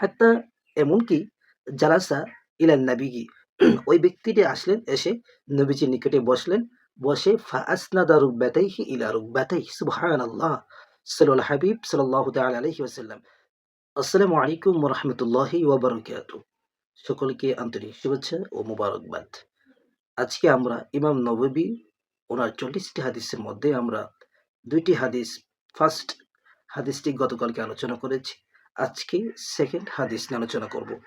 হাত্তা এমনকি জালাসা ইলান নাবিগি। ওই ব্যক্তিটি আসলেন, এসে নবীজির নিকটে বসলেন। বসে ফাসনাদা রুকবাতাইহি ইলা রুকবাতাইহি, সুবহানাল্লাহ সাল্লাল হাবিব, সাল্লাল্লাহু তাআলা আলাইহি আসসালামু আলাইকুম ওয়া রাহমাতুল্লাহি ওয়া সকলকে আন্তরিক শুভেচ্ছা ও মোবারকবাদ। আজকে আমরা ইমাম নববী, ওনার চল্লিশটি হাদিসের মধ্যে আমরা দুইটি হাদিস ফার্স্ট হাদিসটি গতকালকে আলোচনা করেছি। আজকে সেকেন্ড হাদিস নিয়ে আলোচনা করব।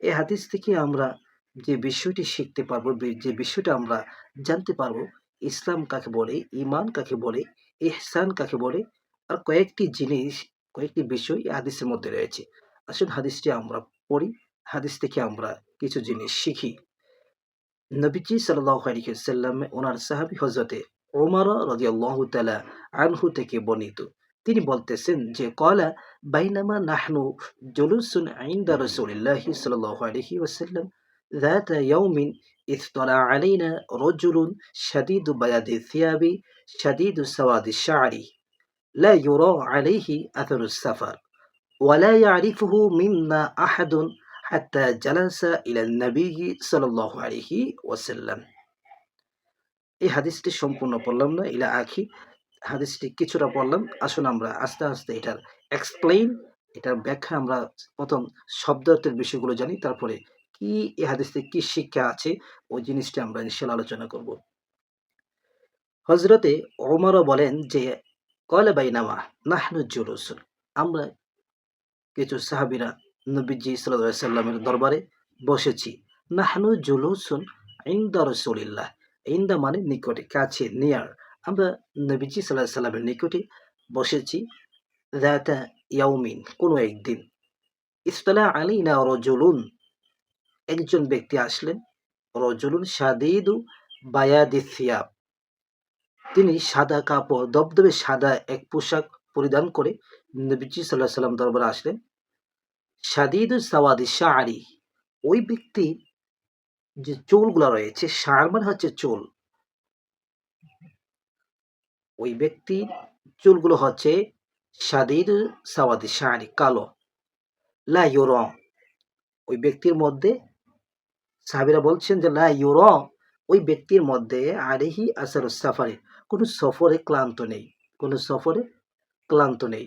এই হাদিস থেকে আমরা যে বিষয়টি শিখতে পারব যে বিষয়টা আমরা জানতে পারব, ইসলাম কাকে বলে ইমান কাকে বলে, ইহসান কাকে বলে, আর কয়েকটি জিনিস, কয়েকটি বিষয় হাদিসের মধ্যে রয়েছে। আসুন হাদিসটি আমরা পড়ি। হাদিস থেকে আমরা কিছু জিনিস শিখি। নবীজি আলাইহি সাল্লাম ওনার সাহাবী হযরতে ওমর রাদিয়াল্লাহু তাআলা আনহু থেকে বর্ণিত। তিনি বলতেছেন যে কলা বাইনামা নাহনু জুলুসুন ইনদা রাসূলিল্লাহি সাল্লাল্লাহু আলাইহি ওয়াসাল্লাম ذات يوم اطلع علينا رجل شديد بياض الثياب شديد سواد الشعر لا يرى عليه أثر السفر ولا يعرفه منا أحد حتى جلس إلى النبي صلى الله عليه وسلم এই হাদিসটি সম্পূর্ণ পড়লাম না ইলা আখি হাদিসটি কিছুটা পড়লাম আসুন আমরা আস্তে আস্তে এটার এক্সপ্লেইন এটার ব্যাখ্যা আমরা প্রথম শব্দার্থের বিষয়গুলো জানি, তারপরে কি এই হাদিস কি শিক্ষা আছে, ওই জিনিসটা আমরা ইনশাল্লাহ আলোচনা করব। হজরতে ওমরও বলেন যে, কলে বাইনামা নাহনু জুলুসুন আমরা কিছু সাহাবিরা নবীজি সাল্লামের দরবারে বসেছি। নাহনু জুলুসুন ইন্দা রসুলিল্লাহ। ইন্দা মানে নিকটে, কাছে নিয়ার আমরা নবীজি সাল্লাহ সাল্লামের নিকটে বসেছি দাতা ইয়াউমিন, কোনো একদিন। ইস্তলা আলীনা রজুলুন, একজন ব্যক্তি আসলেন, রজুলুন সাদিদু বায়াদি সিয়াব তিনি সাদা কাপড়, দবদবে সাদা এক পোশাক পরিধান করে নবীজি সাল্লাহ সাল্লাম দরবারে আসলেন। সাদিদু সাওয়াদি শাহরি ওই ব্যক্তির যে চুলগুলো রয়েছে, শার মানে হচ্ছে চুল। ওই ব্যক্তির চুলগুলো হচ্ছে সাদিদ সাওয়াদি শাহরি কালো। লা ইউর। ওই ব্যক্তির মধ্যে সাহাবিরা বলছেন যে, লা ইউর, ওই ব্যক্তির মধ্যে আরেহি আসার সাফারে কোনো সফরে ক্লান্ত নেই, কোনো সফরে ক্লান্ত নেই।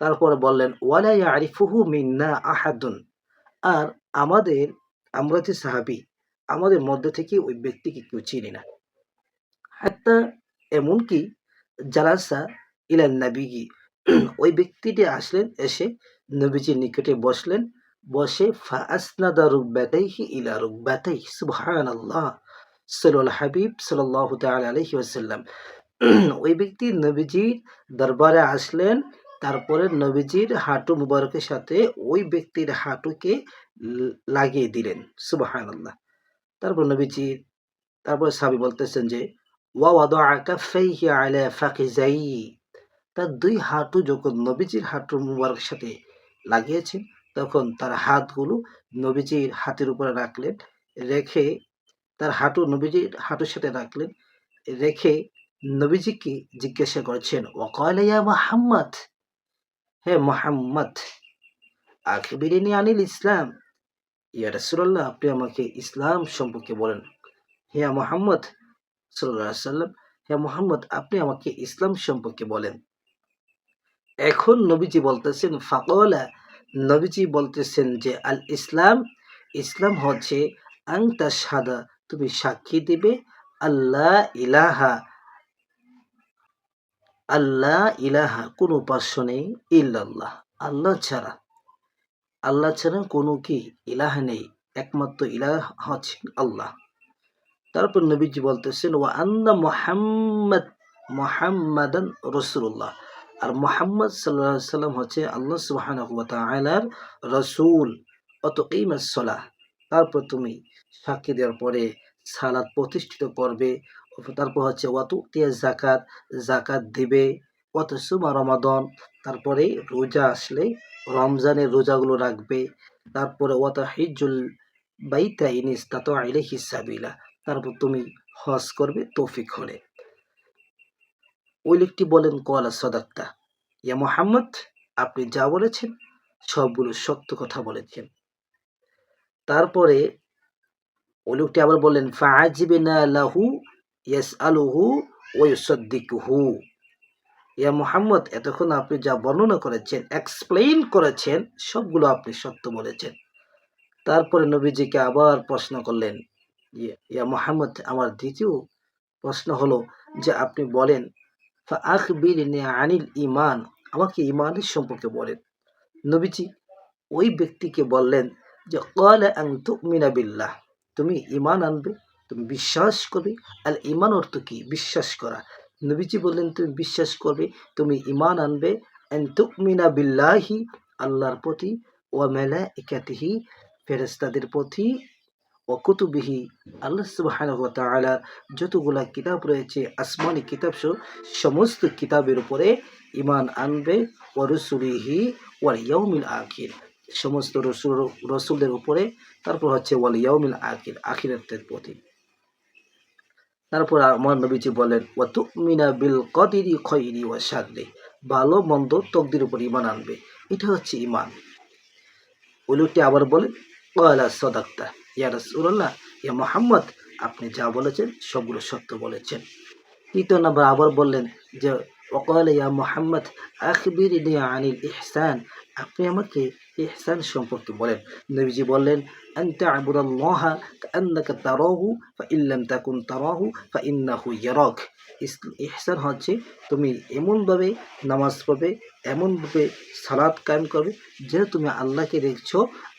তারপরে বললেন, ওয়ালা আরিফুহু মিন্না আহাদুন। আর আমাদের, আমরা যে সাহাবি, আমাদের মধ্যে থেকে ওই ব্যক্তিকে কেউ চিনি না। হাত্তা এমনকি জালাসা ইলান নাবিগি ওই ব্যক্তিটি আসলেন, এসে নবীজির নিকটে বসলেন। বসে ফাসনাদা রুকবাতাইহি ইলা রুকবাতাইহি, সুবহানাল্লাহ সাল্লাল হাবিব, সাল্লাল্লাহু তাআলা আলাইহি ওয়াসাল্লাম। ওই ব্যক্তি নবীজির দরবারে আসলেন, তারপরে নবীজির হাঁটু মুবারকের সাথে ওই ব্যক্তির হাঁটুকে লাগিয়ে দিলেন, সুবহানাল্লাহ। তারপর নবীজি তারপর সাবি বলতেছেন যে ওয়া ওয়াদা কাফাইহি আলা ফাকিজাই তার দুই হাঁটু যখন নবীজির হাঁটু মুবারকের সাথে লাগিয়েছেন, তখন তার হাতগুলো নবীজির হাতের উপরে রাখলেন, রেখে তার হাঁটু নবীজির হাঁটুর সাথে রাখলেন, রেখে নবীজিকে জিজ্ঞাসা করেছেন ওয়াকালা ইয়া মুহাম্মদ? হে মোহাম্মদ, আখবিরিনি আনিল ইসলাম। ইয়া রাসূলুল্লাহ, আপনি আমাকে ইসলাম সম্পর্কে বলেন। হে মোহাম্মদ সাল্লাম হে মোহাম্মদ, আপনি আমাকে ইসলাম সম্পর্কে বলেন। এখন নবীজি বলতেছেন, ফাকলা নবীজি বলতেছেন যে আল ইসলাম ইসলাম হচ্ছে আংতা সাদা তুমি সাক্ষী দিবে আল্লাহ ইলাহা আল্লাহ ইলাহা, কোনো উপাস্য নেই ইল্লাল্লাহ, আল্লাহ ছাড়া। আল্লাহ ছাড়া কোনো কি ইলাহ নেই, একমাত্র ইলাহ হচ্ছেন আল্লাহ। তারপর নবীজি বলতেছেন ও আন্না মোহাম্মদ মোহাম্মদান রসুল্লাহ আর মোহাম্মদ সাল্লাহ সাল্লাম হচ্ছে আল্লাহ সুবাহানর রসুল। অত ইমাসলাহ তারপর তুমি সাক্ষী দেওয়ার পরে সালাদ প্রতিষ্ঠিত করবে। তারপর হচ্ছে অত তিয়া জাকাত জাকাত দিবে। অত সুমা রমাদন। তারপরে রোজা আসলে রমজানের রোজাগুলো রাখবে। তারপরে অত হিজুল বাইতা ইনিস তা তো আইলে হিসাবিলা তারপর তুমি হজ করবে, তৌফিক হলে। ওই লোকটি বলেন, কলা সদাক্তা ইয়া মোহাম্মদ, আপনি যা বলেছেন, সবগুলো সত্য কথা বলেছেন। তারপরে ওই লোকটি আবার বললেন ফাজিবিনা লাহু ইয়াস আলুহু ওয়ুসদ্দিকুহু ইয়া মুহাম্মদ, এতক্ষণ আপনি যা বর্ণনা করেছেন এক্সপ্লেইন করেছেন, সবগুলো আপনি সত্য বলেছেন। তারপরে নবীজিকে আবার প্রশ্ন করলেন ইয়ে, ইয়া মোহাম্মদ আমার দ্বিতীয় প্রশ্ন হলো যে আপনি বলেন আখবিরনি আনিল ইমান আমাকে ইমানের সম্পর্কে বলেন। নবীজি ওই ব্যক্তিকে বললেন যে কল আং তুমিনা বিল্লাহ তুমি ইমান আনবে তুমি বিশ্বাস করবে। আর ইমান অর্থ কি? বিশ্বাস করা। নবীজি বললেন তুমি বিশ্বাস করবে তুমি ইমান আনবে। আন তুমিনা বিল্লাহি আল্লাহর প্রতি ও মেলা একাতিহি ফেরেস্তাদের প্রতি কুতুবিহি আল্লাহ সুবহানাহু যতগুলা কিতাব রয়েছে, আসমানি কিতাব সমস্ত কিতাবের উপরে ইমান আনবে ও রসুলিহি ওয়াল ইয়াউমিল আখির। সমস্ত রসুল, রসুলদের উপরে, তারপর হচ্ছে ওয়াল ইয়াউমিল আখির, আখিরাতের প্রতি। তারপর আমার নবীজি বলেন, ওয়া তুমিনা বিল কদিরি খৈরি ওয়া শাররি ভালো মন্দ তকদির উপর ইমান আনবে। এটা হচ্ছে ইমান ওই লোকটি আবার বলে ওয়ালা সদাক্তা ইয়া রসুল্লাহ ইয়া মোহাম্মদ, আপনি যা বলেছেন, সবগুলো সত্য বলেছেন। তৃতীয় নম্বর আবার বললেন যে অকাল ইয়া মোহাম্মদ আখবির আনিল ইহসান। আপনি আমাকে ইহসান সম্পর্কে বলেন। নবীজি বললেন, আন্তা আবুদাল্লাহা আন্নাকা তারাহু, ফা ইল্লাম তাকুন তারাহু, ফা ইন্নাহু ইয়ারাক। ইহসান হচ্ছে, তুমি এমনভাবে নামাজ পড়বে, এমনভাবে সালাদ কায়েম করবে, যেন তুমি আল্লাহকে দেখছ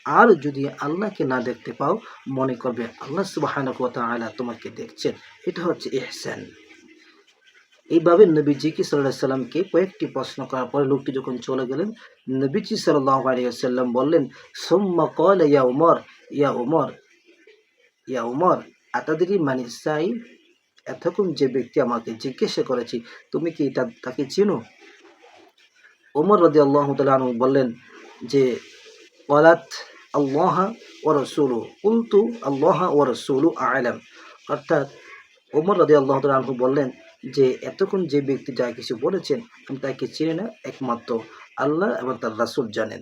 আর যদি আল্লাহকে না দেখতে পাও, মনে করবে আল্লাহ সুবাহানক তাআলা তোমাকে দেখছেন। এটা হচ্ছে ইহসান। এইভাবে নবীজি সাল্লাহ সাল্লামকে কয়েকটি প্রশ্ন করার পরে লোকটি যখন চলে গেলেন, নবীজি সাল্লাহ আলিয়াল্লাম বললেন, সোম্মা কল ইয়া উমর ইয়া উমর ইয়া উমর আতাদেরই মানি সাই এতক্ষণ যে ব্যক্তি আমাকে জিজ্ঞাসা করেছি, তুমি কি তাকে চিনো? ওমর রদি আল্লাহ বললেন যে, ওয়ালাত আল্লাহ ও রসুলু উল্তু আল্লাহ ও রসুলু আলাম অর্থাৎ ওমর রদি আল্লাহ আনহু বললেন যে এতক্ষণ যে ব্যক্তি যা কিছু বলেছেন আমি তাকে চিনি না একমাত্র আল্লাহ এবং তার রাসুল জানেন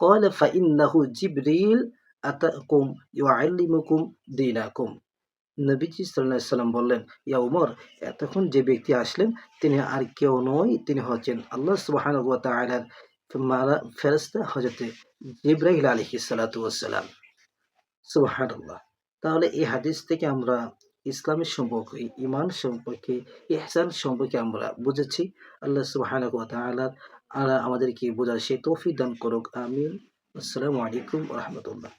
قال فإنه جبريل أتاكم يعلمكم دينكم নবীজি সাল্লাহ সাল্লাম বললেন ইয়া উমর এতক্ষণ যে ব্যক্তি আসলেন তিনি আর কেউ নয় তিনি হচ্ছেন আল্লাহ সুবাহান ফেরস্তা হজরত আলহি সালাতাম তাহলে এই হাদিস থেকে আমরা ইসলামের সম্পর্কে ইমান সম্পর্কে, ইহসান সম্পর্কে আমরা বুঝেছি। আল্লাহ সুবাহান আল্লাহ আমাদেরকে বোঝার সে তৌফি দান করুক। আমিন। আসসালামু আলাইকুম রহমতুল্লাহ।